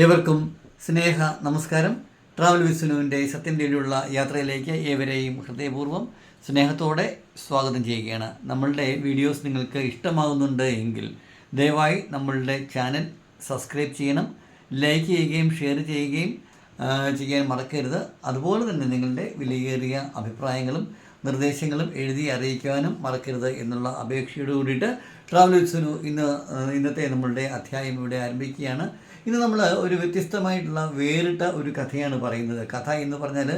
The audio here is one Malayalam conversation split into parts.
ഏവർക്കും സ്നേഹ നമസ്കാരം. ട്രാവൽ വിസുനുവിന്റെ സത്യം തേടിയുള്ള യാത്രയിലേക്ക് ഏവരെയും ഹൃദയപൂർവം സ്നേഹത്തോടെ സ്വാഗതം ചെയ്യുകയാണ്. നമ്മളുടെ വീഡിയോസ് നിങ്ങൾക്ക് ഇഷ്ടമാകുന്നുണ്ട് എങ്കിൽ ദയവായി നമ്മളുടെ ചാനൽ സബ്സ്ക്രൈബ് ചെയ്യണം ലൈക്ക് ചെയ്യുകയും ഷെയർ ചെയ്യുകയും ചെയ്യാൻ മറക്കരുത്. അതുപോലെ തന്നെ നിങ്ങളുടെ വിലയേറിയ അഭിപ്രായങ്ങളും നിർദ്ദേശങ്ങളും എഴുതി അറിയിക്കാനും മറക്കരുത് എന്നുള്ള അപേക്ഷയോട് കൂടിയിട്ട് ട്രാവൽ വിസ്നു ഇന്ന് ഇന്നത്തെ നമ്മളുടെ അധ്യായം ഇവിടെ ആരംഭിക്കുകയാണ്. ഇന്ന് നമ്മൾ ഒരു വ്യത്യസ്തമായിട്ടുള്ള വേറിട്ട ഒരു കഥയാണ് പറയുന്നത്. കഥ എന്ന് പറഞ്ഞാൽ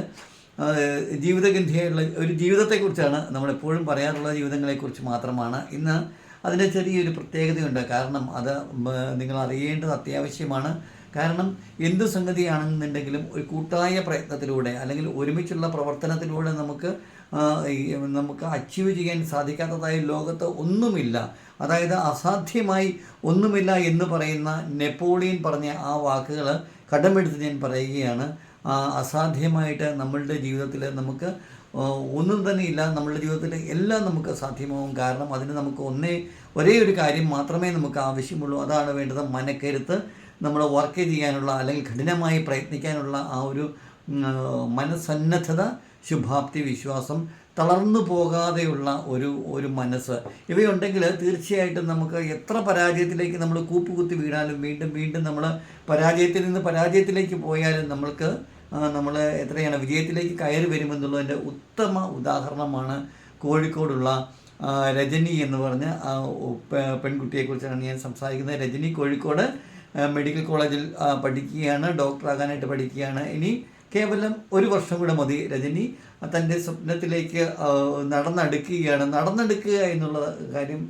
ജീവിതഗന്ധിയായിട്ടുള്ള ഒരു ജീവിതത്തെക്കുറിച്ചാണ് നമ്മളെപ്പോഴും പറയാറുള്ള ജീവിതങ്ങളെക്കുറിച്ച് മാത്രമാണ്. ഇന്ന് അതിന്റെ ചെറിയൊരു പ്രത്യേകതയുണ്ട്. കാരണം അത് നിങ്ങൾ അറിയേണ്ടത് അത്യാവശ്യമാണ്. കാരണം എന്ത് സംഗതിയാണെന്നുണ്ടെങ്കിലും ഒരു കൂട്ടായ പ്രയത്നത്തിലൂടെ അല്ലെങ്കിൽ ഒരുമിച്ചുള്ള പ്രവർത്തനത്തിലൂടെ നമുക്ക് നമുക്ക് അച്ചീവ് ചെയ്യാൻ സാധിക്കാത്തതായ ലോകത്ത് ഒന്നുമില്ല. അതായത് അസാധ്യമായി ഒന്നുമില്ല എന്ന് പറയുന്ന നെപ്പോളിയൻ പറഞ്ഞ ആ വാക്കുകൾ കടമെടുത്ത് ഞാൻ പറയുകയാണ്. അസാധ്യമായിട്ട് നമ്മളുടെ ജീവിതത്തിൽ നമുക്ക് ഒന്നും തന്നെ ഇല്ല. നമ്മളുടെ ജീവിതത്തിൽ എല്ലാം നമുക്ക് സാധ്യമാവും. കാരണം അതിന് നമുക്ക് ഒന്നേ ഒരേ ഒരു കാര്യം മാത്രമേ നമുക്ക് ആവശ്യമുള്ളൂ. അതാണ് വേണ്ടത് മനക്കരുത്ത്. നമ്മൾ വർക്ക് ചെയ്യാനുള്ള അല്ലെങ്കിൽ കഠിനമായി പ്രയത്നിക്കാനുള്ള ആ ഒരു മനസ്സന്നദ്ധത ശുഭാപ്തി വിശ്വാസം തളർന്നു പോകാതെയുള്ള ഒരു ഒരു മനസ്സ്. ഇവയുണ്ടെങ്കിൽ തീർച്ചയായിട്ടും നമുക്ക് എത്ര പരാജയത്തിലേക്ക് നമ്മൾ കൂപ്പുകുത്തി വീണാലും വീണ്ടും വീണ്ടും നമ്മൾ പരാജയത്തിൽ നിന്ന് പരാജയത്തിലേക്ക് പോയാലും നമ്മൾക്ക് നമ്മൾ എത്രയാണ് വിജയത്തിലേക്ക് കയറി വരുമെന്നുള്ളതിന്റെ ഉത്തമ ഉദാഹരണമാണ് കോഴിക്കോടുള്ള രജനി എന്ന് പറഞ്ഞ പെൺകുട്ടിയെക്കുറിച്ചാണ് ഞാൻ സംസാരിക്കുന്നത്. രജനി കോഴിക്കോട് മെഡിക്കൽ കോളേജിൽ പഠിക്കുകയാണ്. ഡോക്ടറാകാനായിട്ട് പഠിക്കുകയാണ്. ഇനി കേവലം ഒരു വർഷം കൂടെ മതി രജനി. തന്റെ സ്വപ്നത്തിലേക്ക് നടന്നെടുക്കുകയാണ്. നടന്നെടുക്കുക എന്നുള്ള കാര്യം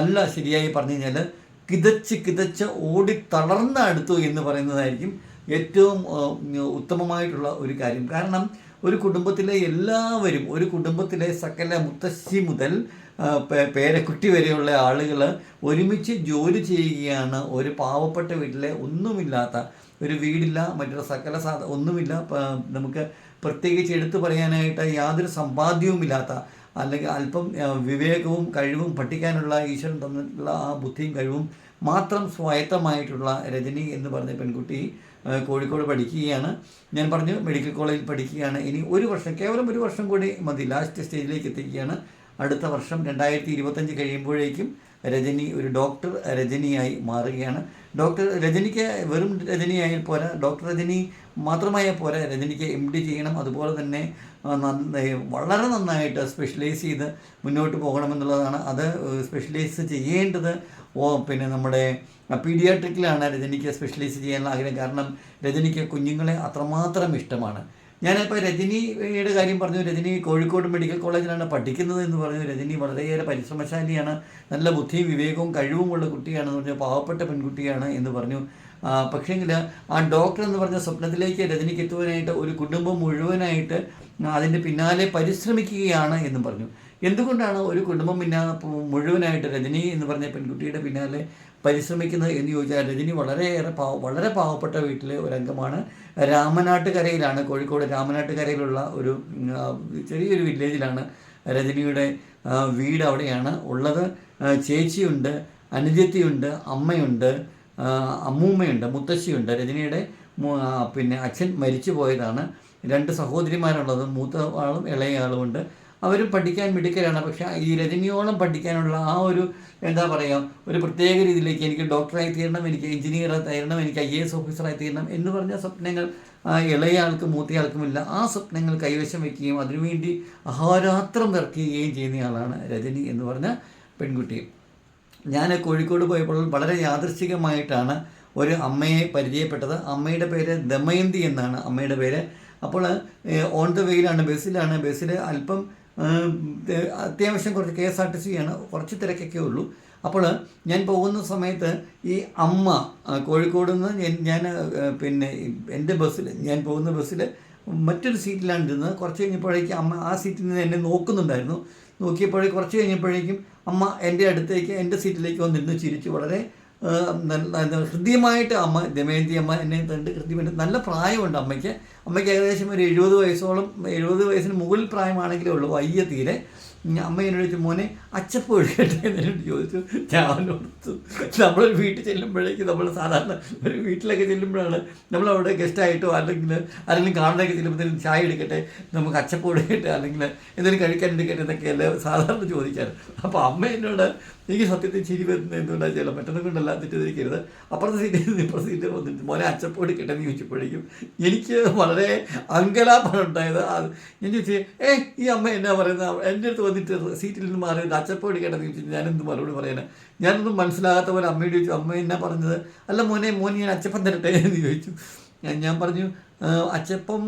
അല്ല ശരിയായി പറഞ്ഞു കഴിഞ്ഞാൽ കിതച്ച് കിതച്ച് ഓടി തളർന്ന അടുത്തു എന്ന് പറയുന്നതായിരിക്കും ഏറ്റവും ഉത്തമമായിട്ടുള്ള ഒരു കാര്യം. കാരണം ഒരു കുടുംബത്തിലെ എല്ലാവരും ഒരു കുടുംബത്തിലെ സകല മുത്തശ്ശി മുതൽ പേരക്കുട്ടി വരെയുള്ള ആളുകൾ ഒരുമിച്ച് ജോലി ചെയ്യുകയാണ്. ഒരു പാവപ്പെട്ട വീട്ടിലെ ഒന്നുമില്ലാത്ത ഒരു വീടില്ല മറ്റൊരു സകല സാധ ഒന്നുമില്ല. നമുക്ക് പ്രത്യേകിച്ച് എടുത്തു പറയാനായിട്ട് യാതൊരു സമ്പാദ്യവുമില്ലാത്ത അല്ലെങ്കിൽ അല്പം വിവേകവും കഴിവും പഠിക്കാനുള്ള ഈശ്വരൻ തന്നിട്ടുള്ള ആ ബുദ്ധിയും കഴിവും മാത്രം സ്വായത്തമായിട്ടുള്ള രജനി എന്ന് പറഞ്ഞ പെൺകുട്ടി കോഴിക്കോട് പഠിക്കുകയാണ്. ഞാൻ പറഞ്ഞു മെഡിക്കൽ കോളേജിൽ പഠിക്കുകയാണ്. ഇനി ഒരു വർഷം കേവലം ഒരു വർഷം കൂടി മതി. ലാസ്റ്റ് സ്റ്റേജിലേക്ക് എത്തിക്കുകയാണ്. അടുത്ത വർഷം രണ്ടായിരത്തി ഇരുപത്തഞ്ച് കഴിയുമ്പോഴേക്കും രജനി ഒരു ഡോക്ടർ രജനിയായി മാറുകയാണ്. ഡോക്ടർ രജനിക്ക് വെറും രജനിയായി പോരാ. ഡോക്ടർ രജനി മാത്രമായ പോരാ. രജനിക്ക് എം ഡി ചെയ്യണം. അതുപോലെ തന്നെ വളരെ നന്നായിട്ട് സ്പെഷ്യലൈസ് ചെയ്ത് മുന്നോട്ട് പോകണമെന്നുള്ളതാണ്. അത് സ്പെഷ്യലൈസ് ചെയ്യേണ്ടത് ഓ പിന്നെ നമ്മുടെ പീഡിയാട്രിക്കിലാണ് രജനിക്ക് സ്പെഷ്യലൈസ് ചെയ്യാനുള്ള ആഗ്രഹം. കാരണം രജനിക്ക് കുഞ്ഞുങ്ങളെ അത്രമാത്രം ഇഷ്ടമാണ്. ഞാനിപ്പോൾ രജനിയുടെ കാര്യം പറഞ്ഞു. രജനി കോഴിക്കോട് മെഡിക്കൽ കോളേജിലാണ് പഠിക്കുന്നത് എന്ന് പറഞ്ഞു. രജനി വളരെയേറെ പരിശ്രമശാലിയാണ്. നല്ല ബുദ്ധിയും വിവേകവും കഴിവുമുള്ള കുട്ടിയാണെന്ന് പറഞ്ഞു. പാവപ്പെട്ട പെൺകുട്ടിയാണ് എന്ന് പറഞ്ഞു. പക്ഷേങ്കിൽ ആ ഡോക്ടർ എന്ന് പറഞ്ഞ സ്വപ്നത്തിലേക്ക് രജനിക്ക് എത്തുവാനായിട്ട് ഒരു കുടുംബം മുഴുവനായിട്ട് അതിന്റെ പിന്നാലെ പരിശ്രമിക്കുകയാണ് എന്നും പറഞ്ഞു. എന്തുകൊണ്ടാണ് ഒരു കുടുംബം പിന്നാ മുഴുവനായിട്ട് രജനി എന്ന് പറഞ്ഞ പെൺകുട്ടിയുടെ പിന്നാലെ പരിശ്രമിക്കുന്നത് എന്ന് ചോദിച്ചാൽ രജനി വളരെയേറെ പാവ വളരെ പാവപ്പെട്ട വീട്ടിലെ ഒരംഗമാണ്. രാമനാട്ടുകരയിലാണ് കോഴിക്കോട് രാമനാട്ടുകരയിലുള്ള ഒരു ചെറിയൊരു വില്ലേജിലാണ് രജനിയുടെ വീട് അവിടെയാണ് ഉള്ളത്. ചേച്ചിയുണ്ട് അനുജത്തിയുണ്ട് അമ്മയുണ്ട് അമ്മൂമ്മയുണ്ട് മുത്തശ്ശിയുണ്ട്. രജനിയുടെ പിന്നെ അച്ഛൻ മരിച്ചു പോയതാണ് രണ്ട് സഹോദരിമാരുള്ളത് മൂത്ത ആളും ഇളയ ആളും ഉണ്ട്. അവരും പഠിക്കാൻ മിടുക്കരാണ്. പക്ഷെ ഈ രജനിയോളം പഠിക്കാനുള്ള ആ ഒരു എന്താ പറയുക ഒരു പ്രത്യേക രീതിയിലേക്ക് എനിക്ക് ഡോക്ടറായി തീരണം എനിക്ക് എഞ്ചിനീയറായി തീരണം എനിക്ക് ഐ എ എസ് ഓഫീസറായി തീരണം എന്ന് പറഞ്ഞ സ്വപ്നങ്ങൾ ആ ഇളയ ആൾക്കും മൂത്തയാൾക്കുമില്ല. ആ സ്വപ്നങ്ങൾ കൈവശം വയ്ക്കുകയും അതിനുവേണ്ടി അഹോരാത്രം നിറക്കുകയും ചെയ്യുന്നയാളാണ് രജനി എന്ന് പറഞ്ഞ പെൺകുട്ടി. ഞാൻ കോഴിക്കോട് പോയപ്പോൾ വളരെ യാദൃശ്ചികമായിട്ടാണ് ഒരു അമ്മയെ പരിചയപ്പെട്ടത്. അമ്മയുടെ പേര് ദമയന്തി എന്നാണ് അമ്മയുടെ പേര്. അപ്പോൾ ഓൺ ദ വെയിലാണ് ബസ്സിലാണ്. ബസ്സിൽ അല്പം അത്യാവശ്യം കുറച്ച് K S R T C ആണ്. കുറച്ച് തിരക്കൊക്കെ ഉള്ളൂ. അപ്പോൾ ഞാൻ പോകുന്ന സമയത്ത് ഈ അമ്മ കോഴിക്കോട് നിന്ന് ഞാൻ- പിന്നെ എന്റെ ബസ്സിൽ ഞാൻ പോകുന്ന ബസ്സിൽ മറ്റൊരു സീറ്റിലാണ് ഇരുന്നത്. കുറച്ച് കഴിഞ്ഞപ്പോഴേക്കും അമ്മ ആ സീറ്റിൽ നിന്ന് എന്നെ നോക്കുന്നുണ്ടായിരുന്നു. നോക്കിയപ്പോഴേ കുറച്ച് കഴിഞ്ഞപ്പോഴേക്കും അമ്മ എന്റെ അടുത്തേക്ക് എന്റെ സീറ്റിലേക്ക് വന്നിരുന്നു ചിരിച്ചു വളരെ ഹൃദ്യമായിട്ട് അമ്മ ദമയന്തി അമ്മ എന്നെ കണ്ട് ഹൃദ്യമായിട്ട് നല്ല പ്രായമുണ്ട് അമ്മയ്ക്ക്. അമ്മയ്ക്ക് ഏകദേശം ഒരു എഴുപത് വയസ്സോളം എഴുപത് വയസ്സിന് മുകളിൽ പ്രായമാണെങ്കിലേ ഉള്ളൂ വയ്യ തീരെ. അമ്മ എന്നോട് ചോദിച്ചു മോനെ അച്ചപ്പ് ഒഴുകട്ടെ? എന്നോട് ചോദിച്ചു. ഞാൻ കൊടുത്തു. നമ്മളൊരു വീട്ടിൽ ചെല്ലുമ്പോഴേക്ക് നമ്മൾ സാധാരണ ഒരു വീട്ടിലൊക്കെ ചെല്ലുമ്പോഴാണ് നമ്മളവിടെ ഗസ്റ്റായിട്ടോ അല്ലെങ്കിൽ ആരെങ്കിലും കാണാനൊക്കെ ചെല്ലുമ്പോഴത്തേക്കും ചായ എടുക്കട്ടെ നമുക്ക് അച്ചപ്പ് ഒഴുകട്ടെ അല്ലെങ്കിൽ എന്തെങ്കിലും കഴിക്കാൻ എടുക്കട്ടെ എന്നൊക്കെയല്ലേ സാധാരണ ചോദിക്കാറ്. അപ്പോൾ അമ്മ എന്നോട് എനിക്ക് സത്യത്തിൽ ചിരി വരുന്നത് എന്തുകൊണ്ടാണ് ചെയ്യണം മറ്റൊന്നും കൊണ്ടല്ല തെറ്റിദ്ധരിക്കരുത്. അപ്പുറത്തെ സീറ്റിൽ നിന്ന് ഇപ്പുറത്തെ സീറ്റിൽ വന്നിട്ട് മോനെ അച്ചപ്പ് എടുക്കട്ടെ എന്ന് ചോദിച്ചപ്പോഴേക്കും എനിക്ക് വളരെ അങ്കലാപ്പാണ് ഉണ്ടായത് ഞാൻ ചോദിച്ചു ഏ ഈ അമ്മ എന്നാ പറയുന്നത്? എന്റെ അടുത്ത് വന്നിട്ട് സീറ്റിൽ നിന്ന് മാറി ഒരു അച്ചപ്പടി കേട്ടത് ചോദിച്ചു ഞാനെന്ത് മറുപടി പറയാനാ ഞാനൊന്നും മനസ്സിലാകാത്ത പോലെ അമ്മയോട് ചോദിച്ചു അമ്മ എന്നാ പറഞ്ഞത്? അല്ല മോനെ മോൻ ഞാൻ അച്ചപ്പം തരട്ടെ? എന്ന് ചോദിച്ചു. ഞാൻ ഞാൻ പറഞ്ഞു അച്ചപ്പം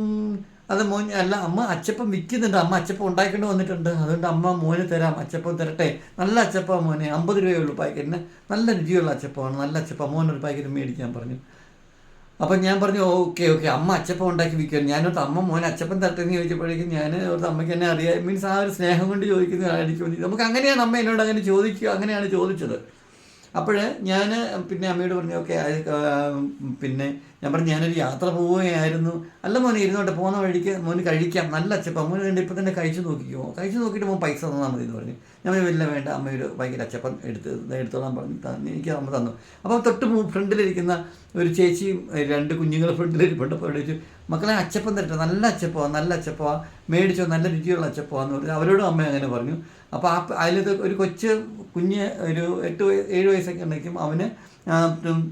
അത് മോൻ അല്ല അമ്മ അച്ചപ്പം വിൽക്കുന്നുണ്ട്. അമ്മ അച്ചപ്പം ഉണ്ടാക്കിക്കൊണ്ട് വന്നിട്ടുണ്ട്. അതുകൊണ്ട് അമ്മ മോന് തരാം അച്ചപ്പം തരട്ടെ. നല്ല അച്ചപ്പം മോനെ അമ്പത് രൂപയേ ഉള്ളൂ പാക്കറ്റിന്. നല്ല രുചിയുള്ള അച്ചപ്പമാണ് നല്ല അച്ചപ്പം. മോനൊരു പാക്കറ്റ് മേടിക്കാൻ പറഞ്ഞു. അപ്പം ഞാൻ പറഞ്ഞു ഓക്കെ ഓക്കെ അമ്മ അച്ചപ്പം ഉണ്ടാക്കി വിൽക്കുകയാണ് ഞാനോട്ട് അമ്മ മോൻ അച്ചപ്പം തട്ടെന്ന് ചോദിച്ചപ്പോഴേക്കും ഞാൻ ഒരു അമ്മയ്ക്ക് എന്നെ അറിയാം. മീൻസ് ആ ഒരു സ്നേഹം കൊണ്ട് ചോദിക്കുന്നതായിരിക്കും നമുക്ക് അങ്ങനെയാണ് അമ്മ എന്നോട് അങ്ങനെ ചോദിക്കുക അങ്ങനെയാണ് ചോദിച്ചത്. അപ്പോൾ ഞാൻ പിന്നെ അമ്മയോട് പറഞ്ഞു ഓക്കെ പിന്നെ ഞാൻ പറഞ്ഞു ഞാനൊരു യാത്ര പോവുകയായിരുന്നു. അല്ല മോനെ ഇരുന്നോട്ടെ പോകുന്ന വഴിക്ക് മോന് കഴിക്കാം. നല്ല അച്ചപ്പം മോന് വേണ്ടി ഇപ്പം തന്നെ കഴിച്ചു നോക്കിക്കോ. കഴിച്ചു നോക്കിയിട്ട് മോൻ പൈസ തന്നാൽ മതി എന്ന് പറഞ്ഞു. ഞാൻ വലിയ വേണ്ട അമ്മ ഒരു ഭയങ്കര അച്ചപ്പം എടുത്ത് എടുത്തോളാൻ പറഞ്ഞു. എനിക്ക് അമ്മ തന്നു. അപ്പോൾ തൊട്ട് ഫ്രണ്ടിലിരിക്കുന്ന ഒരു ചേച്ചിയും രണ്ട് കുഞ്ഞുങ്ങൾ ഫ്രണ്ടിലിരിപ്പുണ്ട്. അപ്പോൾ ചോദിച്ചു മക്കളെ അച്ചപ്പം തരട്ടെ നല്ല അച്ചപ്പമാണ് നല്ല അച്ചപ്പമാണ് മേടിച്ചോ നല്ല രുചിയുള്ള അച്ചപ്പമാന്ന് പറഞ്ഞു അവരോടും അമ്മ അങ്ങനെ പറഞ്ഞു. അപ്പോൾ ആ അതിലത് ഒരു കൊച്ച് കുഞ്ഞ് ഒരു എട്ട് വയസ്സ് ഏഴ് വയസ്സൊക്കെ ഉണ്ടെങ്കിൽ അവന്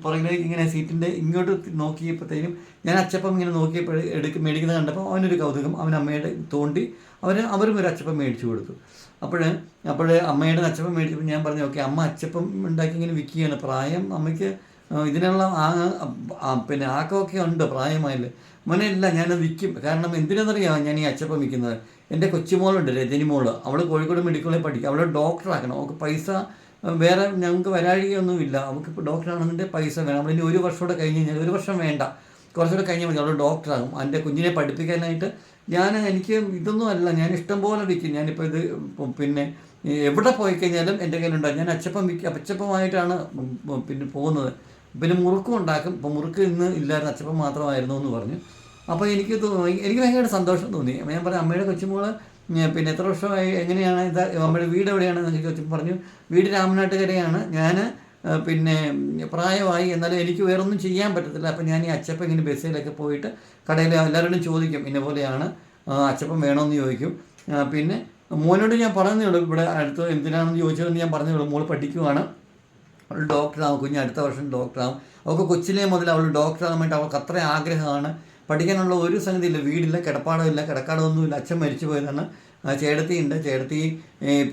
പുറകിലേക്ക് ഇങ്ങനെ സീറ്റിന്റെ ഇങ്ങോട്ട് നോക്കിയപ്പോഴത്തേക്കും ഞാൻ അച്ചപ്പം ഇങ്ങനെ നോക്കിയപ്പോൾ എടുക്ക് മേടിക്കുന്നത് കണ്ടപ്പോൾ അവനൊരു കൗതുകം. അവൻ അമ്മയുടെ തോണ്ടി അവർ അവരും ഒരു അച്ചപ്പം മേടിച്ചു കൊടുത്തു. അപ്പോൾ അപ്പോൾ അമ്മയുടെ അച്ചപ്പം മേടിച്ചപ്പോൾ ഞാൻ പറഞ്ഞു ഓക്കെ അമ്മ അച്ചപ്പം ഉണ്ടാക്കി ഇങ്ങനെ വിൽക്കുകയാണ്. പ്രായം അമ്മയ്ക്ക് ഇതിനുള്ള ആ പിന്നെ ആക്കമൊക്കെ ഉണ്ട് പ്രായമായില്ലേ മോനെ ഇല്ല ഞാൻ വിൽക്കും. കാരണം എന്തിനാണെന്നറിയാമോ ഞാൻ ഈ അച്ചപ്പം വിൽക്കുന്നത്? എന്റെ കൊച്ചുമോളുണ്ട് രജനി മോൾ അവൾ കോഴിക്കോട് മെഡിക്കൽ കോളേജിൽ പഠിക്കും. അവളെ ഡോക്ടറാക്കണം. അവൾക്ക് പൈസ വേറെ ഞങ്ങൾക്ക് വരാഴികയൊന്നുമില്ല. അവൾക്ക് ഇപ്പോൾ ഡോക്ടറാണെന്നുണ്ടെങ്കിൽ പൈസ വേണം. നമ്മളിനി ഒരു വർഷം കൂടെ കഴിഞ്ഞ് കഴിഞ്ഞാൽ ഒരു വർഷം വേണ്ട. കുറച്ചുകൂടെ കഴിഞ്ഞാൽ മതി. അവൾ ഡോക്ടറാകും. എന്റെ കുഞ്ഞിനെ പഠിപ്പിക്കാനായിട്ട് ഞാൻ എനിക്ക് ഇതൊന്നും അല്ല ഞാൻ ഇഷ്ടം പോലെ വിൽക്കും. ഞാനിപ്പോൾ ഇത് പിന്നെ എവിടെ പോയി കഴിഞ്ഞാലും എന്റെ കയ്യിലുണ്ടാകും ഞാൻ അച്ചപ്പം വിൽക്കും. അച്ചപ്പമായിട്ടാണ് പിന്നെ പോകുന്നത്. പിന്നെ മുറുക്കും ഉണ്ടാക്കും. ഇപ്പോൾ മുറുക്ക് ഇന്ന് ഇല്ലായിരുന്നു. അച്ചപ്പം മാത്രമായിരുന്നു എന്ന് പറഞ്ഞു. അപ്പോൾ എനിക്ക് തോന്നി എനിക്ക് ഭയങ്കര സന്തോഷം തോന്നി. ഞാൻ പറഞ്ഞു അമ്മയുടെ കൊച്ചുമോൾ ഞാൻ പിന്നെ എത്ര വർഷമായി? എങ്ങനെയാണ്? ഇത് നമ്മുടെ വീട് എവിടെയാണ്? എന്നൊക്കെ ചോദിച്ചു പറഞ്ഞു വീട് രാമനാട്ടുകരയാണ്. ഞാൻ പിന്നെ പ്രായമായി എന്നാലും എനിക്ക് വേറൊന്നും ചെയ്യാൻ പറ്റത്തില്ല. അപ്പം ഞാൻ ഈ അച്ചപ്പം ഇങ്ങനെ ബസ്സിലൊക്കെ പോയിട്ട് കടയിൽ എല്ലാവരോടും ചോദിക്കും ഇന്ന പോലെയാണ് അച്ചപ്പം വേണമെന്ന് ചോദിക്കും. പിന്നെ മോനോട് ഞാൻ പറഞ്ഞേ ഉള്ളൂ ഇവിടെ അടുത്ത് എന്തിനാണെന്ന് ചോദിച്ചതെന്ന് ഞാൻ പറഞ്ഞേ മോൾ പഠിക്കുവാണ്. അവൾ ഡോക്ടറാവും കുഞ്ഞ് അടുത്ത വർഷം ഡോക്ടറാവും. അവൾക്ക് കൊച്ചിലെ മുതൽ അവൾ ഡോക്ടറാകാൻ വേണ്ടി അവൾക്ക് അത്ര ആഗ്രഹമാണ്. പഠിക്കാനുള്ള ഒരു സംഗതിയില്ല വീടില്ല കിടപ്പാടമില്ല കിടക്കാടമൊന്നുമില്ല അച്ഛൻ മരിച്ചു പോയതാണ്. ആ, ചേട്ടത്തിയുണ്ട്. ചേട്ടത്തി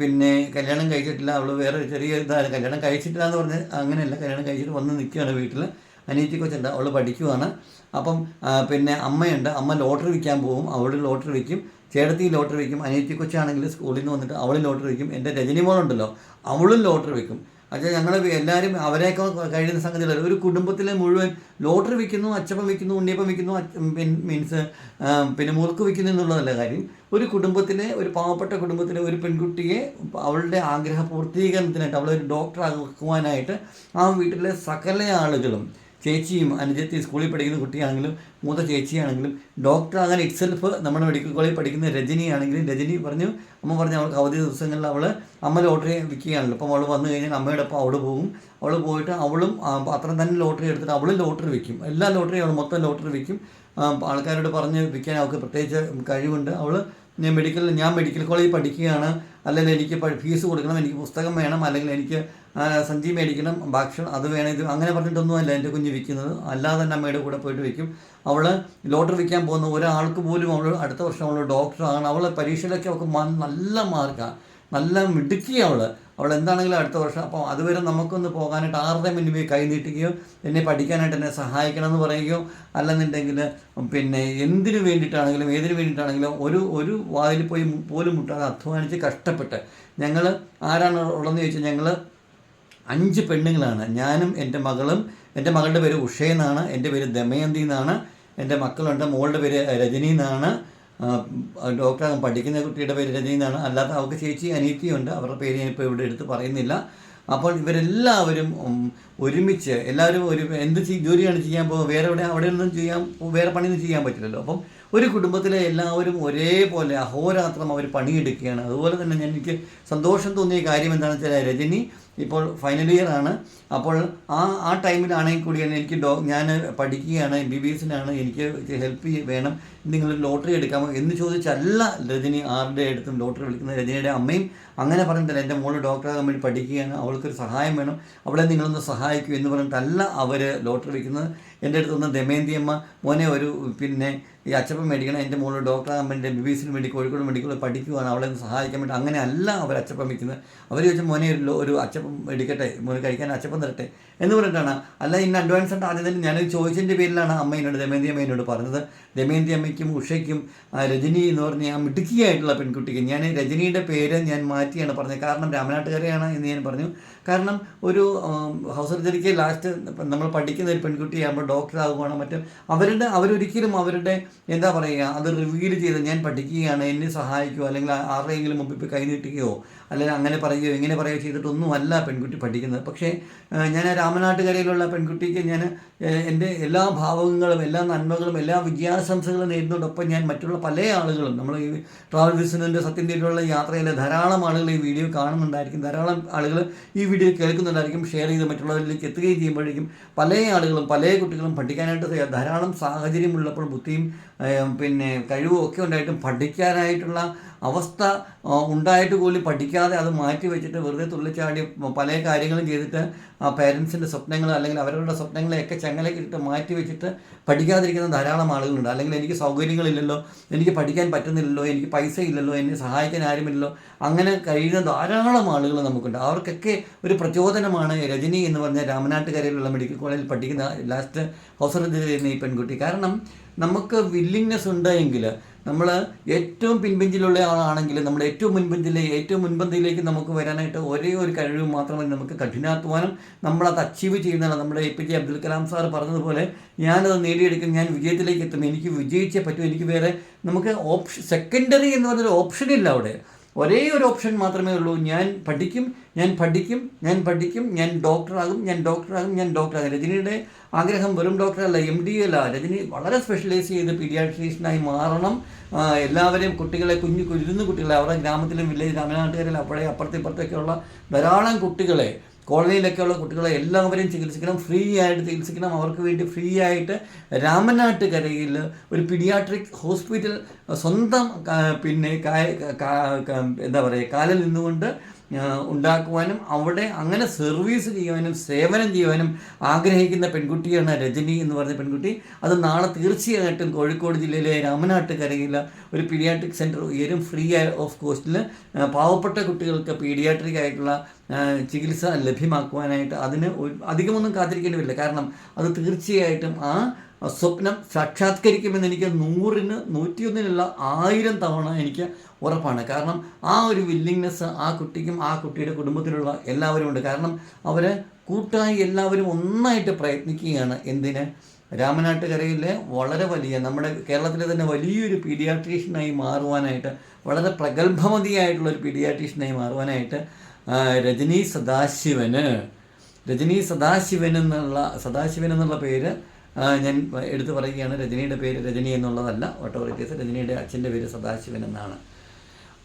പിന്നെ കല്യാണം കഴിച്ചിട്ടില്ല. അവൾ വേറെ ചെറിയ ഇതാണ്. കല്യാണം കഴിച്ചിട്ടില്ല എന്ന് പറഞ്ഞാൽ അങ്ങനെയല്ല. കല്യാണം കഴിച്ചിട്ട് വന്ന് നിൽക്കുകയാണ് വീട്ടിൽ അനിയത്തി കൊച്ചുണ്ട്. അവൾ പഠിക്കുവാണ്. അപ്പം പിന്നെ അമ്മയുണ്ട്. അമ്മ ലോട്ടറി വിൽക്കാൻ പോകും അവൾ ലോട്ടറി വിൽക്കും. ചേട്ടത്തി ലോട്ടറി വിൽക്കും. അനിയത്തി കൊച്ചാണെങ്കിൽ സ്കൂളിൽ നിന്ന് വന്നിട്ട് അവൾ ലോട്ടറി വിൽക്കും. എന്റെ രജനി മോളുണ്ടല്ലോ അവളും ലോട്ടറി വിൽക്കും. പക്ഷേ ഞങ്ങൾ എല്ലാവരും അവരെയൊക്കെ കഴിയുന്ന സംഗതികൾ ഒരു കുടുംബത്തിലെ മുഴുവൻ ലോട്ടറി വിൽക്കുന്നു അച്ചപ്പം വിൽക്കുന്നു ഉണ്ണിയപ്പം വിൽക്കുന്നു മീൻസ് പിന്നെ മുറുക്ക് വിൽക്കുന്നു എന്നുള്ളതല്ല കാര്യം. ഒരു കുടുംബത്തിലെ ഒരു പാവപ്പെട്ട കുടുംബത്തിലെ ഒരു പെൺകുട്ടിയെ അവളുടെ ആഗ്രഹ പൂർത്തീകരണത്തിനായിട്ട് അവളൊരു ഡോക്ടറാക്കുവാനായിട്ട് ആ വീട്ടിലെ സകല ആളുകളും ചേച്ചിയും അനുജത്തി സ്കൂളിൽ പഠിക്കുന്ന കുട്ടിയാണെങ്കിലും മൂത്ത ചേച്ചിയാണെങ്കിലും ഡോക്ടർ ഡോക്ടറാകാൻ ഇറ്റ്സെൽഫ് നമ്മുടെ മെഡിക്കൽ കോളേജിൽ പഠിക്കുന്ന രജനിയാണെങ്കിലും രജനി പറഞ്ഞു അമ്മ പറഞ്ഞു അവൾക്ക് അവധി ദിവസങ്ങളിൽ അവൾ അമ്മ ലോട്ടറി വിൽക്കുകയാണല്ലോ. അപ്പം അവൾ വന്നു കഴിഞ്ഞാൽ അമ്മയുടെ ഒപ്പം അവൾ പോകും. അവൾ പോയിട്ട് അവളും അത്രയും തന്നെ ലോട്ടറി എടുത്തിട്ട് അവളും ലോട്ടറി വിൽക്കും. എല്ലാ ലോട്ടറിയും അവൾ മൊത്തം ലോട്ടറി വിൽക്കും. ആൾക്കാരോട് പറഞ്ഞ് വിൽക്കാൻ അവൾക്ക് പ്രത്യേകിച്ച് കഴിവുണ്ട്. അവൾ ഞാൻ മെഡിക്കൽ ഞാൻ മെഡിക്കൽ കോളേജിൽ പഠിക്കുകയാണ്. അല്ലെങ്കിൽ എനിക്ക് ഫീസ് കൊടുക്കണം എനിക്ക് പുസ്തകം വേണം അല്ലെങ്കിൽ എനിക്ക് സഞ്ചി മേടിക്കണം ഭക്ഷണം അത് വേണം ഇത് അങ്ങനെ പറഞ്ഞിട്ടൊന്നുമല്ല എന്റെ കുഞ്ഞ് വിൽക്കുന്നത്. അല്ലാതെ തന്നെ അമ്മയുടെ കൂടെ പോയിട്ട് വിൽക്കും. അവൾ ലോട്ടറി വിൽക്കാൻ പോകുന്ന ഒരാൾക്ക് പോലും അവൾ അടുത്ത വർഷം അവൾ ഡോക്ടറാണ് അവൾ പരീക്ഷയിലൊക്കെ അവൾക്ക് നല്ല മാർക്കാണ് നല്ല മിടുക്കി അവൾ അവൾ എന്താണെങ്കിലും അടുത്ത വർഷം അപ്പോൾ അതുവരെ നമുക്കൊന്ന് പോകാനായിട്ട് ആരുടെ മുന്നിൽ പോയി കൈ നീട്ടുകയോ എന്നെ പഠിക്കാനായിട്ട് എന്നെ സഹായിക്കണം എന്ന് പറയുകയോ അല്ലെന്നുണ്ടെങ്കിൽ പിന്നെ എന്തിനു വേണ്ടിയിട്ടാണെങ്കിലും ഏതിനു വേണ്ടിയിട്ടാണെങ്കിലും ഒരു ഒരു വാതിൽ പോയി പോലും മുട്ടാതെ അധ്വാനിച്ച് കഷ്ടപ്പെട്ട് ഞങ്ങൾ ആരാണ് ഉള്ളതെന്ന് ചോദിച്ചാൽ ഞങ്ങൾ അഞ്ച് പെണ്ണുങ്ങളാണ്. ഞാനും എന്റെ മകളും എന്റെ മകളുടെ പേര് ഉഷയെന്നാണ് എന്റെ പേര് ദമയന്തി എന്നാണ് എന്റെ മക്കളുണ്ട് മോളുടെ പേര് രജനി എന്നാണ് ഡോക്ടർ പഠിക്കുന്ന കുട്ടിയുടെ പേര് രജനി എന്നാണ് അല്ലാതെ അവൾക്ക് ചേച്ചി അനീതിയുണ്ട് അവരുടെ പേര് ഞാനിപ്പോൾ ഇവിടെ എടുത്ത് പറയുന്നില്ല. അപ്പോൾ ഇവരെല്ലാവരും ഒരുമിച്ച് എല്ലാവരും ഒരു എന്ത് ജോലിയാണ് ചെയ്യാൻ പോകുക വേറെ എവിടെ അവിടെ ഒന്നും ചെയ്യാൻ വേറെ പണിയൊന്നും ചെയ്യാൻ പറ്റില്ലല്ലോ. അപ്പം ഒരു കുടുംബത്തിലെ എല്ലാവരും ഒരേപോലെ അഹോരാത്രം അവർ പണിയെടുക്കുകയാണ്. അതുപോലെ തന്നെ എനിക്ക് സന്തോഷം തോന്നിയ കാര്യം എന്താണെന്ന് വെച്ചാൽ രജനി ഇപ്പോൾ ഫൈനൽ ഇയർ ആണ്. അപ്പോൾ ആ ആ ടൈമിലാണെങ്കിൽ കൂടിയാണ് എനിക്ക് ഡോ ഞാൻ പഠിക്കുകയാണ് എം ബി ബി എസിനാണ് എനിക്ക് ഹെൽപ്പ് വേണം. നിങ്ങൾ ലോട്ടറി എടുക്കാമോ എന്ന് ചോദിച്ചല്ല രജനി ആരുടെ അടുത്തും ലോട്ടറി വിളിക്കുന്ന രജനിയുടെ അമ്മയും അങ്ങനെ പറഞ്ഞിട്ടില്ല. എന്റെ മോൾ ഡോക്ടറാകാൻ വേണ്ടി പഠിക്കുകയാണ്. അവൾക്കൊരു സഹായം വേണം. അവളെ നിങ്ങളൊന്ന് സഹായിക്കൂ എന്ന് പറഞ്ഞിട്ടല്ല അവർ ലോട്ടറി വിളിക്കുന്നത്. എന്റെ അടുത്തൊന്ന് ദമയന്തി അമ്മ മോനെ ഒരു പിന്നെ ഈ അച്ചപ്പം മേടിക്കണം. എന്റെ മോൾ ഡോക്ടറാകാൻ വേണ്ടി ബി ബി എസിന് വേണ്ടി കോഴിക്കോട് മെഡിക്കലിൽ പഠിക്കുവാണ്. അവളെ സഹായിക്കാൻ വേണ്ടി അങ്ങനെ അല്ല അവർ അച്ചപ്പം വയ്ക്കുന്നത് അവർ ചോദിച്ചാൽ മോനെ ഒരു ഒരു അച്ചപ്പം എടുക്കട്ടെ? മോനെ കഴിക്കാൻ അച്ചപ്പം തരട്ടെ എന്ന് പറഞ്ഞിട്ടാണ്. അല്ല ഇന്ന് അഡ്വാൻസ് ആയിട്ട് ആദ്യം തന്നെ ഞാനൊരു ചോദിച്ചതിന്റെ പേരിലാണ് അമ്മ എന്നോട് ദമയന്തി എന്നോട് പറഞ്ഞത്. ദമയന്തി അമ്മയ്ക്കും ഉഷയ്ക്കും രജനി എന്ന് പറഞ്ഞ ആ മിടുക്കിയായിട്ടുള്ള പെൺകുട്ടിക്ക് ഞാൻ രജനിയുടെ പേര് ഞാൻ മാറ്റിയാണ് പറഞ്ഞത്. കാരണം രാമനാട്ടുകാരെയാണ് എന്ന് ഞാൻ പറഞ്ഞു. കാരണം ഒരു ഹൗസ് സർജറിക്ക് ലാസ്റ്റ് നമ്മൾ പഠിക്കുന്ന ഒരു പെൺകുട്ടിയാകുമ്പോൾ ഡോക്ടർ ആകുവാണ് മറ്റും അവരുടെ അവരൊരിക്കലും അവരുടെ എന്താ പറയുക അത് റിവീൽ ചെയ്ത് ഞാൻ പഠിക്കുകയാണ് എന്നെ സഹായിക്കുകയോ അല്ലെങ്കിൽ ആരുടെയെങ്കിലും മുമ്പിൽ കൈ നീട്ടുകയോ അല്ലെങ്കിൽ അങ്ങനെ പറയുകയോ ഇങ്ങനെ പറയുകയോ ചെയ്തിട്ടൊന്നും അല്ല പെൺകുട്ടി പഠിക്കുന്നത്. പക്ഷേ ഞാൻ രാമനാട്ടുകരയിലുള്ള പെൺകുട്ടിക്ക് ഞാൻ എന്റെ എല്ലാ ഭാവങ്ങളും എല്ലാ നന്മകളും എല്ലാ വിജയാശംസകളും നേരിടുന്നതോടൊപ്പം ഞാൻ മറ്റുള്ള പല ആളുകളും നമ്മൾ ഈ ട്രാവൽ ബിസിനസിന്റെ സത്യം യാത്രയിലെ ധാരാളം ആളുകൾ ഈ വീഡിയോ കാണുന്നുണ്ടായിരിക്കും. ധാരാളം ആളുകൾ ഈ വീഡിയോ കേൾക്കുന്നുണ്ടായിരിക്കും ഷെയർ ചെയ്ത് മറ്റുള്ളവരിലേക്ക് എത്തുകയും ചെയ്യുമ്പോഴേക്കും പല ആളുകളും പല കുട്ടികളും പഠിക്കാനായിട്ട് ധാരാളം സാഹചര്യമുള്ളപ്പോൾ ബുദ്ധിയും പിന്നെ കഴിവും ഒക്കെ ഉണ്ടായിട്ടും പഠിക്കാനായിട്ടുള്ള അവസ്ഥ ഉണ്ടായിട്ട് പോലും പഠിക്കാതെ അത് മാറ്റി വെച്ചിട്ട് വെറുതെ തുള്ളിച്ചാടി പല കാര്യങ്ങളും ചെയ്തിട്ട് ആ പേരൻസിന്റെ സ്വപ്നങ്ങൾ അല്ലെങ്കിൽ അവരുടെ സ്വപ്നങ്ങളെയൊക്കെ ചങ്ങലക്കിട്ട് മാറ്റി വെച്ചിട്ട് പഠിക്കാതിരിക്കുന്ന ധാരാളം ആളുകളുണ്ട്. അല്ലെങ്കിൽ എനിക്ക് സൗകര്യങ്ങളില്ലല്ലോ എനിക്ക് പഠിക്കാൻ പറ്റുന്നില്ലല്ലോ എനിക്ക് പൈസ ഇല്ലല്ലോ എന്നെ സഹായിക്കാൻ ആരുമില്ലല്ലോ അങ്ങനെ കഴിയുന്ന ധാരാളം ആളുകൾ നമുക്കുണ്ട്. അവർക്കൊക്കെ ഒരു പ്രചോദനമാണ് രജനി എന്ന് പറഞ്ഞ രാമനാട്ടുകരയിലുള്ള മെഡിക്കൽ കോളേജിൽ പഠിക്കുന്ന ലാസ്റ്റ് ഹൗസ് ചെയ്യുന്ന ഈ പെൺകുട്ടി. കാരണം നമുക്ക് വില്ലിങ്നെസ് ഉണ്ടെങ്കിൽ നമ്മൾ ഏറ്റവും പിൻബെഞ്ചിലുള്ള ആളാണെങ്കിൽ നമ്മൾ ഏറ്റവും മുൻപന്തിയിലെ ഏറ്റവും മുൻപന്തിയിലേക്ക് നമുക്ക് വരാനായിട്ട് ഒരേ ഒരു കഴിവ് മാത്രമേ നമുക്ക് കഠിനാധ്വാനം നമ്മളത് അച്ചീവ് ചെയ്യുന്നതാണ്. നമ്മുടെ A P J Abdul Kalam sir പറഞ്ഞതുപോലെ ഞാനത് നേടിയെടുക്കും ഞാൻ വിജയത്തിലേക്ക് എത്തും. എനിക്ക് വിജയിച്ചേ പറ്റും. എനിക്ക് വേറെ നമുക്ക് ഓപ്ഷൻ സെക്കൻഡറി എന്ന് പറഞ്ഞൊരു ഓപ്ഷൻ ഇല്ല അവിടെ. ഒരേ ഒരു ഓപ്ഷൻ മാത്രമേ ഉള്ളൂ. ഞാൻ പഠിക്കും ഞാൻ പഠിക്കും ഞാൻ പഠിക്കും ഞാൻ ഡോക്ടറാകും ഞാൻ ഡോക്ടറാകും ഞാൻ ഡോക്ടറാകും രജനിയുടെ ആഗ്രഹം വെറും ഡോക്ടറല്ല എം ഡി അല്ല. രജനി വളരെ സ്പെഷ്യലൈസ് ചെയ്ത് പീഡിയാട്രീഷ്യനായി മാറണം. എല്ലാവരെയും കുട്ടികളെ കുഞ്ഞു കുരുന്ന് കുട്ടികളെ അവരുടെ ഗ്രാമത്തിലും വില്ലേജ് തമിഴ്നാട്ടുകാരിൽ അപ്പോഴേ അപ്പുറത്തെ ഇപ്പുറത്തേക്കുള്ള ധാരാളം കുട്ടികളെ കോളനിയിലൊക്കെയുള്ള കുട്ടികളെ എല്ലാവരെയും ചികിത്സിക്കണം ഫ്രീ ആയിട്ട് ചികിത്സിക്കണം. അവർക്ക് വേണ്ടി ഫ്രീ ആയിട്ട് രാമനാട്ടുകരയിൽ ഒരു പീഡിയാട്രിക് ഹോസ്പിറ്റൽ സ്വന്തം പിന്നെ എന്താ പറയുക കാലിൽ നിന്നുകൊണ്ട് ഉണ്ടാക്കുവാനും അവിടെ അങ്ങനെ സർവീസ് ചെയ്യുവാനും സേവനം ചെയ്യുവാനും ആഗ്രഹിക്കുന്ന പെൺകുട്ടിയാണ് രജനി എന്ന് പറഞ്ഞ പെൺകുട്ടി. അത് നാളെ തീർച്ചയായിട്ടും കോഴിക്കോട് ജില്ലയിലെ രാമനാട്ടുകരയിലെ ഒരു പീഡിയാട്രിക് സെന്റർ ഉയരും. ഫ്രീ ഓഫ് കോസ്റ്റിൽ പാവപ്പെട്ട കുട്ടികൾക്ക് പീഡിയാട്രിക് ആയിട്ടുള്ള ചികിത്സ ലഭ്യമാക്കുവാനായിട്ട് അതിന് അധികമൊന്നും കാത്തിരിക്കേണ്ടി വരില്ല. കാരണം അത് തീർച്ചയായിട്ടും ആ സ്വപ്നം സാക്ഷാത്കരിക്കുമെന്ന് എനിക്ക് നൂറിന് നൂറ്റിയൊന്നിനുള്ള ആയിരം തവണ എനിക്ക് ഉറപ്പാണ്. കാരണം ആ ഒരു വില്ലിങ്നെസ് ആ കുട്ടിക്കും ആ കുട്ടിയുടെ കുടുംബത്തിലുള്ള എല്ലാവരും ഉണ്ട്. കാരണം അവർ കൂട്ടായി എല്ലാവരും ഒന്നായിട്ട് പ്രയത്നിക്കുകയാണ് എന്തിന്? രാമനാട്ടുകരയിലെ വളരെ വലിയ നമ്മുടെ കേരളത്തിലെ തന്നെ വലിയൊരു പീഡിയാട്രീഷ്യനായി മാറുവാനായിട്ട് വളരെ പ്രഗത്ഭമതിയായിട്ടുള്ള ഒരു പീഡിയാട്രീഷ്യനായി മാറുവാനായിട്ട് രജനി സദാശിവന് രജനി സദാശിവൻ എന്നുള്ള സദാശിവൻ എന്നുള്ള പേര് ഞാൻ എടുത്തു പറയുകയാണ് രജനിയുടെ പേര് രജനി എന്നുള്ളതല്ല ഓട്ടോറിറ്റീസ് രജനിയുടെ അച്ഛന്റെ പേര് സദാശിവൻ എന്നാണ്.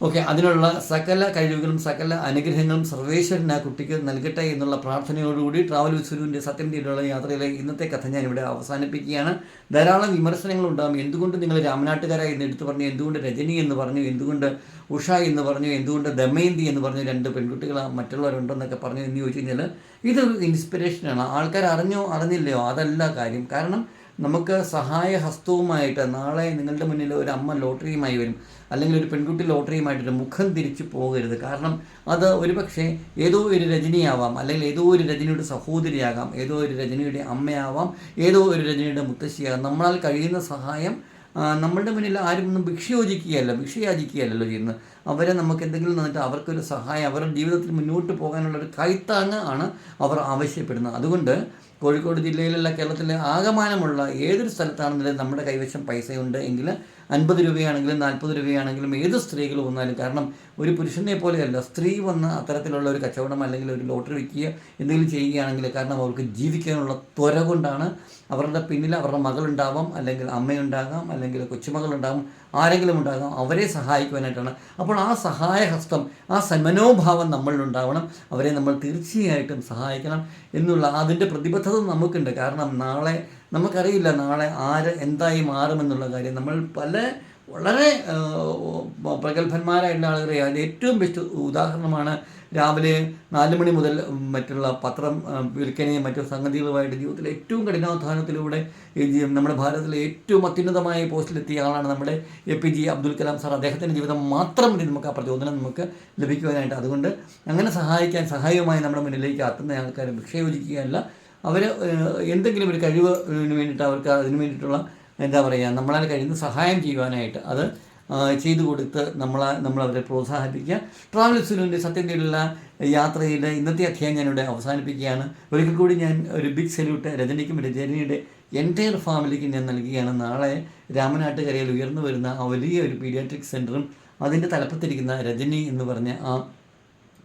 ഓക്കെ അതിനുള്ള സകല കഴിവുകളും സകല അനുഗ്രഹങ്ങളും സർവേശ്വരൻ ആ കുട്ടിക്ക് നൽകട്ടെ എന്നുള്ള പ്രാർത്ഥനയോടുകൂടി ട്രാവൽ വിസുരുവിന്റെ സത്യം തീരുള്ള യാത്രയിലെ ഇന്നത്തെ കഥ ഞാൻ ഇവിടെ അവസാനിപ്പിക്കുകയാണ്. ധാരാളം വിമർശനങ്ങൾ ഉണ്ടാകും. എന്തുകൊണ്ട് നിങ്ങൾ രാമനാട്ടുകാര എന്ന് എടുത്തു പറഞ്ഞു എന്തുകൊണ്ട് രജനി എന്ന് പറഞ്ഞു എന്തുകൊണ്ട് ഉഷ എന്ന് പറഞ്ഞു എന്തുകൊണ്ട് ദമയന്തി എന്ന് പറഞ്ഞു രണ്ട് പെൺകുട്ടികൾ മറ്റുള്ളവരുണ്ടെന്നൊക്കെ പറഞ്ഞു എന്ന് ചോദിച്ചു കഴിഞ്ഞാൽ ഇതൊരു ഇൻസ്പിറേഷനാണ് ആൾക്കാർ അറിഞ്ഞോ അറിഞ്ഞില്ലയോ അതല്ല കാര്യം. കാരണം നമുക്ക് സഹായ ഹസ്തവുമായിട്ട് നാളെ നിങ്ങളുടെ മുന്നിൽ ഒരു അമ്മ ലോട്ടറിയുമായി വരും. അല്ലെങ്കിൽ ഒരു പെൺകുട്ടി ലോട്ടറിയുമായിട്ടൊരു മുഖം തിരിച്ചു പോകരുത്. കാരണം അത് ഒരുപക്ഷെ ഏതോ ഒരു രജനിയാവാം. അല്ലെങ്കിൽ ഏതോ ഒരു രജനിയുടെ സഹോദരിയാകാം. ഏതോ ഒരു രജനിയുടെ അമ്മയാവാം. ഏതോ ഒരു രജനിയുടെ മുത്തശ്ശിയാകാം. നമ്മളാൽ കഴിയുന്ന സഹായം നമ്മളുടെ മുന്നിൽ ആരും ഒന്നും ഭിക്ഷയോജിക്കുകയല്ല. ഭിക്ഷയാചിക്കുകയല്ലല്ലോ ചെയ്യുന്നത്. അവരെ നമുക്ക് എന്തെങ്കിലും തന്നിട്ട് അവർക്കൊരു സഹായം അവരുടെ ജീവിതത്തിൽ മുന്നോട്ട് പോകാനുള്ള ഒരു കൈത്താങ്ങ് ആണ് അവർ ആവശ്യപ്പെടുന്നത്. അതുകൊണ്ട് കോഴിക്കോട് ജില്ലയിലുള്ള കേരളത്തിലെ ആകമാനമുള്ള ഏതൊരു സ്ഥലത്താണെങ്കിലും നമ്മുടെ കൈവശം പൈസയുണ്ട് എങ്കിൽ അൻപത് രൂപയാണെങ്കിലും നാൽപ്പത് രൂപയാണെങ്കിലും ഏത് സ്ത്രീകൾ വന്നാലും കാരണം ഒരു പുരുഷനെ പോലെയല്ല. സ്ത്രീ വന്ന് അത്തരത്തിലുള്ള ഒരു കച്ചവടം അല്ലെങ്കിൽ ഒരു ലോട്ടറി വിൽക്കുക എന്തെങ്കിലും ചെയ്യുകയാണെങ്കിൽ കാരണം അവർക്ക് ജീവിക്കാനുള്ള ത്വര കൊണ്ടാണ് അവരുടെ പിന്നിൽ അവരുടെ മകളുണ്ടാവാം അല്ലെങ്കിൽ അമ്മയുണ്ടാകാം അല്ലെങ്കിൽ കൊച്ചുമകളുണ്ടാകും ആരെങ്കിലും ഉണ്ടാകാം അവരെ സഹായിക്കുവാനായിട്ടാണ്. അപ്പോൾ ആ സഹായഹസ്തം ആ സമനോഭാവം നമ്മളിലുണ്ടാവണം അവരെ നമ്മൾ തീർച്ചയായിട്ടും സഹായിക്കണം എന്നുള്ള അതിന്റെ പ്രതിബദ്ധത നമുക്കുണ്ട്. കാരണം നാളെ നമുക്കറിയില്ല നാളെ ആര് എന്തായി മാറുമെന്നുള്ള കാര്യം. നമ്മൾ പല വളരെ പ്രഗത്ഭന്മാരായിട്ടുള്ള ആളുകളെ അതിൽ ഏറ്റവും ബെസ്റ്റ് ഉദാഹരണമാണ് രാവിലെ നാല് മണി മുതൽ മറ്റുള്ള പത്രം വിൽക്കനെയും മറ്റു സംഗതികളുമായിട്ട് ജീവിതത്തിലെ ഏറ്റവും കഠിനാധ്വാനത്തിലൂടെ നമ്മുടെ ഭാരതത്തിലെ ഏറ്റവും അത്യുന്നതമായ പോസ്റ്റിലെത്തിയ ആളാണ് നമ്മുടെ A P J Abdul Kalam sir. അദ്ദേഹത്തിന്റെ ജീവിതം മാത്രം മതി നമുക്ക് ആ പ്രചോദനം നമുക്ക് ലഭിക്കുവാനായിട്ട്. അതുകൊണ്ട് അങ്ങനെ സഹായിക്കാൻ സഹായവുമായി നമ്മുടെ മുന്നിലേക്ക് എത്തുന്ന ആൾക്കാരെ ഭിക്ഷയോജിക്കുകയല്ല അവർ എന്തെങ്കിലും ഒരു കഴിവ് വേണ്ടിയിട്ട് അവർക്ക് അതിന് വേണ്ടിയിട്ടുള്ള എന്താ പറയുക നമ്മളാൽ കഴിയുന്ന സഹായം ചെയ്യുവാനായിട്ട് അത് ചെയ്തു കൊടുത്ത് നമ്മളെ നമ്മളവരെ പ്രോത്സാഹിപ്പിക്കുക. ട്രാവൽ സത്യത്തിലുള്ള യാത്രയുടെ ഇന്നത്തെ അധ്യായം ഞാനിവിടെ അവസാനിപ്പിക്കുകയാണ്. ഒരിക്കൽ കൂടി ഞാൻ ഒരു ബിഗ് സല്യൂട്ട് രജനിക്കും രജനിയുടെ എന്റയർ ഫാമിലിക്ക് ഞാൻ നൽകുകയാണ്. നാളെ രാമനാട്ടുകരയിൽ ഉയർന്നു വരുന്ന ആ വലിയ ഒരു പീഡിയാട്രിക് സെന്ററും അതിന്റെ തലപ്പത്തിരിക്കുന്ന രജനി എന്ന് പറഞ്ഞ ആ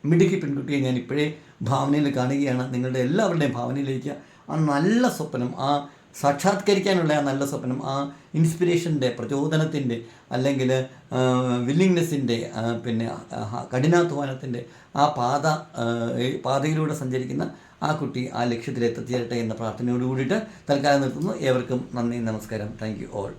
മിടുക്കി പെൺകുട്ടിയെ ഞാൻ ഇപ്പോഴേ ഭാവനയിൽ കാണുകയാണ്. നിങ്ങളുടെ എല്ലാവരുടെയും ഭാവനയിലേക്ക് ആ നല്ല സ്വപ്നം ആ സാക്ഷാത്കരിക്കാനുള്ള ആ നല്ല സ്വപ്നം ആ ഇൻസ്പിരേഷന്റെ പ്രചോദനത്തിന്റെ അല്ലെങ്കിൽ വില്ലിങ്നെസ്സിന്റെ പിന്നെ കഠിനാധ്വാനത്തിന്റെ ആ പാത പാതയിലൂടെ സഞ്ചരിക്കുന്ന ആ കുട്ടി ആ ലക്ഷ്യത്തിലെത്തിച്ചേരട്ടെ എന്ന പ്രാർത്ഥനയോട് കൂടിയിട്ട് തൽക്കാലം നിർത്തുന്നു. ഏവർക്കും നന്ദി നമസ്കാരം. Thank you all